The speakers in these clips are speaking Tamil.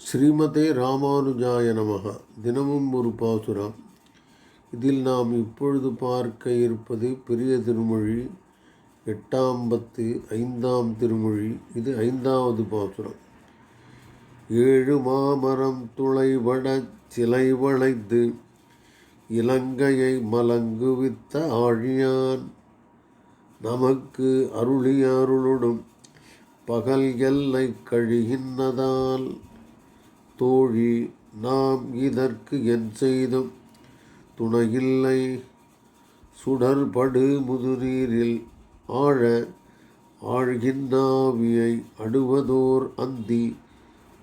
ஸ்ரீமதே ராமானுஜாய நமக. தினமும் ஒரு பாசுரம். இதில் நாம் இப்பொழுது பார்க்க இருப்பது பெரிய திருமொழி எட்டாம் பத்து ஐந்தாம் திருமொழி. இது ஐந்தாவது பாசுரம். ஏழு மாமரம் துளைவட சிலை வளைந்து இலங்கையை மலங்குவித்த ஆழியான். நமக்கு அருளியருளுடும் பகல் எல்லை கழிகின்றதால் தோழி நாம் இதற்கு என் செய்தும் துணையில்லை. சுடர்படு முதுநீரில் ஆழ ஆழ்கின்னாவியை அடுவதோர் அந்தி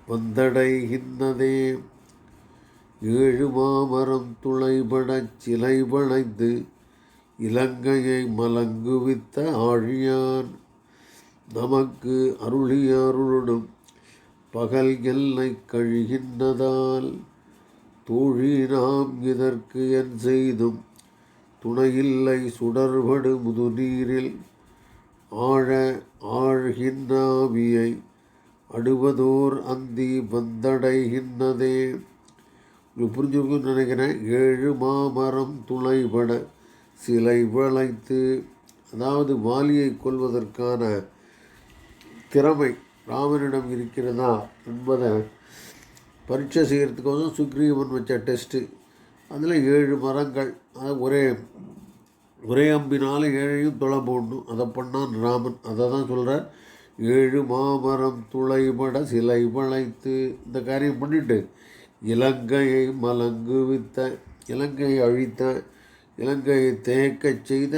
வந்தடைகின்றதே ஏழு மாமரம் துளைபடச் சிலை வளைந்து இலங்கையை மலங்குவித்த ஆழியான் நமக்கு அருளிய அருளுடும் பகல் எல்லை கழிகின்றதால் தோழி நாம் இதற்கு என் செய்தும் துணையில்லை சுடர்படு முதுநீரில் ஆழ ஆழ்கின்றாவியை அடுவதோர் அந்தி வந்தடைகின்றதே. உங்களுக்கு நினைக்கிறேன். ஏழு மாமரம் துளைபட சிலை வளைத்து அதாவது வாலியை கொள்வதற்கான திறமை ராமனிடம் இருக்கிறதா என்பதை பரீட்சை செய்கிறதுக்கோசம் சுக்ரீவன் வச்ச டெஸ்ட்டு அதில் ஏழு மரங்கள். அது ஒரே ஒரே அம்பினால் ஏழையும் துளை போடணும். அதை பண்ணான் ராமன். அதை தான் சொல்கிறார் ஏழு மாமரம் துளைபட சிலை வளைத்து. இந்த காரியம் பண்ணிட்டு இலங்கையை மலங்குவித்த இலங்கையை அழித்த இலங்கையை தேக்கச் செய்த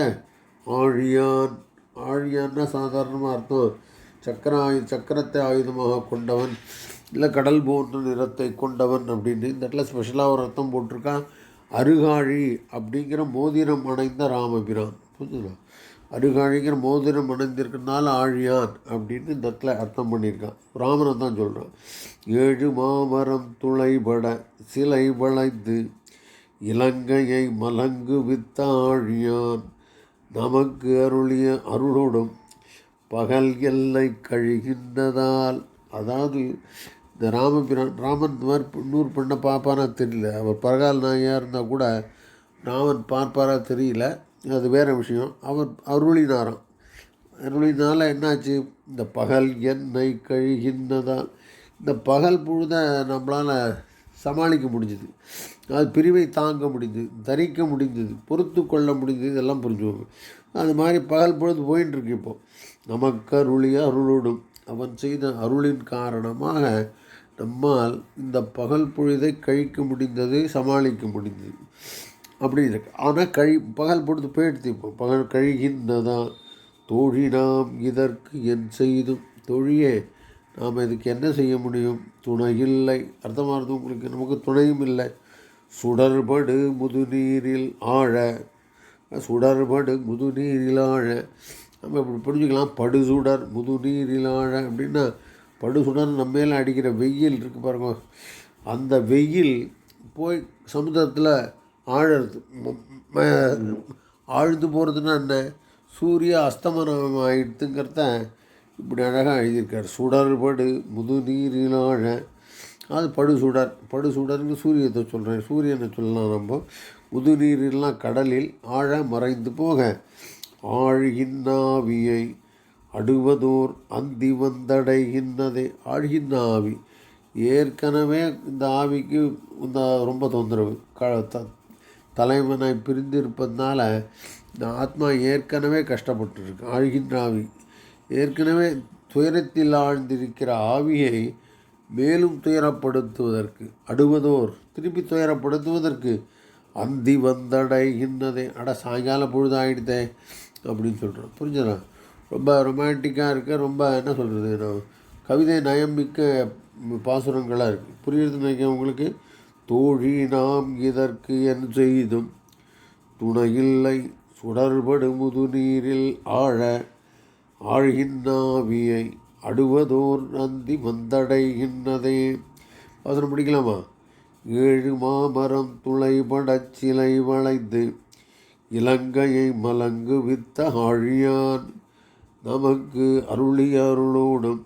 ஆழியான். ஆழியான்னா சாதாரணமாக அர்த்தம். சக்கர ஆயு சக்கரத்தை ஆயுதமாக கொண்டவன் இல்லை கடல் போன்ற நிறத்தை கொண்டவன் அப்படின்னு இந்த இடத்துல ஸ்பெஷலாக ஒரு அர்த்தம் போட்டிருக்கான் அருகாழி அப்படிங்கிற மோதிரம் அடைந்த ராமபிரான். புரிஞ்சுதா? அருகாழிங்கிற மோதிரம் அணைந்திருக்கிறதுனால ஆழியான் அப்படின்னு இந்த இடத்துல அர்த்தம் பண்ணியிருக்கான். ராமனை தான் சொல்கிறான் ஏழு மாமரம் துளைபட சிலை வளைந்து இலங்கையை மலங்கு வித்த ஆழியான். நமக்கு அருளிய அருளோடும் பகல் எல்லை கழிகின்றதால் அதாவது இந்த ராமபிரான் ராமன் இந்த மாதிரி நூறு பெண்ணை பார்ப்பானா தெரியல. அவர் பரகால் நாயாக இருந்தால் கூட ராமன் பார்ப்பாரா தெரியல. அது வேறு விஷயம். அவர் அருளினாராம். அருளினால என்னாச்சு? இந்த பகல் என்னை கழிகின்றதால். இந்த பகல் பொழுத நம்மளால் சமாளிக்க முடிஞ்சுது. அது பிரிவை தாங்க முடிந்தது தரிக்க முடிந்தது பொறுத்து கொள்ள முடிந்தது இதெல்லாம் புரிஞ்சுவாங்க அது மாதிரி பகல் பொழுது போயின்ட்டுருக்கு இப்போது நமக்கு அருளிய அருளோடும் அவன் செய்த அருளின் காரணமாக நம்மால் இந்த பகல் பொழுதை கழிக்க முடிந்தது சமாளிக்க முடிந்தது. அப்படி இருக்கு. ஆனால் கழி பகல் பொழுது போயிடுத்து இப்போ. பகல் கழிகின்றதான் தோழி நாம் இதற்கு என் செய்தும். தொழியே நாம் இதுக்கு என்ன செய்ய முடியும்? துணை இல்லை. அர்த்தமானது உங்களுக்கு நமக்கு துணையும் இல்லை. சுடர்படு முதுநீரில் ஆழ. சுடர்படு முதுநீரில் ஆழ. நம்ம இப்படி புரிஞ்சுக்கலாம். படுசுடர் முதுநீரில் ஆழ அப்படின்னா படுசுடர் நம்ம மேலே அடிக்கிற வெயில் இருக்குது பாருங்க. அந்த வெயில் போய் சமுத்திரத்தில் ஆழறது. ஆழ்ந்து போகிறதுனா என்ன? சூரிய அஸ்தமனம் ஆகிடுதுங்கிறத இப்படி அழகாக எழுதியிருக்கார். சுடர்படு முதுநீரில் ஆழ அது படுசுடர் படுசுடர்னு சூரியத்தை சொல்கிறேன் சூரியனை சொல்லலாம் நம்ம முதுநீரெல்லாம் கடலில் ஆழ மறைந்து போக. ஆழ்கின்னாவியை அடுவதோர் அந்தி வந்தடைகின்றதே ஆழ்கின்ற ஆவி ஏற்கனவே இந்த ஆவிக்கு இந்த ரொம்ப தொந்தரவு. க த தலைவனை பிரிந்திருப்பதனால இந்த ஆத்மா ஏற்கனவே கஷ்டப்பட்டுருக்கு. ஆழ்கின்ற ஆவி ஏற்கனவே துயரத்தில் ஆழ்ந்திருக்கிற ஆவியை மேலும் துயரப்படுத்துவதற்கு அடுவதோர் திருப்பி துயரப்படுத்துவதற்கு அந்தி வந்தடை இன்னதே அட சாயங்கால பொழுது ஆகிடுதே அப்படின்னு சொல்கிறோம் புரிஞ்சதா? ரொம்ப ரொமான்டிக்காக இருக்க ரொம்ப என்ன சொல்கிறது நான் கவிதை நயமிக்க பாசுரங்களாக இருக்குது புரியுறது நினைக்க உங்களுக்கு? தோழி நாம் இதற்கு என் செய்தும்? துணையில்லை சுடர்படு முதுநீரில் ஆழ ஆழ்கின்னாவியை அடுவதோர் நந்தி வந்தடைகின்றதே வசனம் பிடிக்கலாமா? ஏழு மாமரம் துளைபடச் சிலை வளைந்து இலங்கையை மலங்கு வித்த ஆழியான். நமக்கு அருளிய அருளோடும்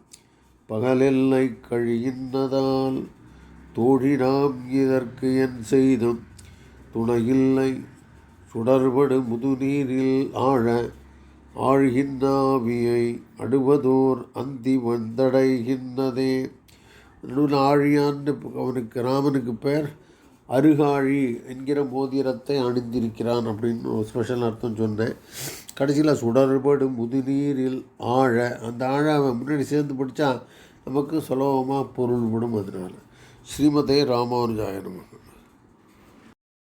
பகலெல்லை கழிகின்றதால் தோழி நாம் இதற்கு என் செய்தும் துணையில்லை. சுடர்படு முதுநீரில் ஆழ ஆழ்கின்னாவியை அடுவதோர் அந்தி வந்தடைகின்றதே. நடுவில் ஆழியான்னு அவனுக்கு ராமனுக்கு பேர் அருகாழி என்கிற மோதிரத்தை அணிந்திருக்கிறான் அப்படின்னு ஒரு ஸ்பெஷல் அர்த்தம் சொன்னேன். கடைசியில் சுடர்படு முதுநீரில் ஆழ அந்த ஆழ அவன் முன்னாடி சேர்ந்து படித்தா நமக்கு சுலபமாக பொருள்படும் அதனால். ஸ்ரீமதே ராமானுஜாயனமாக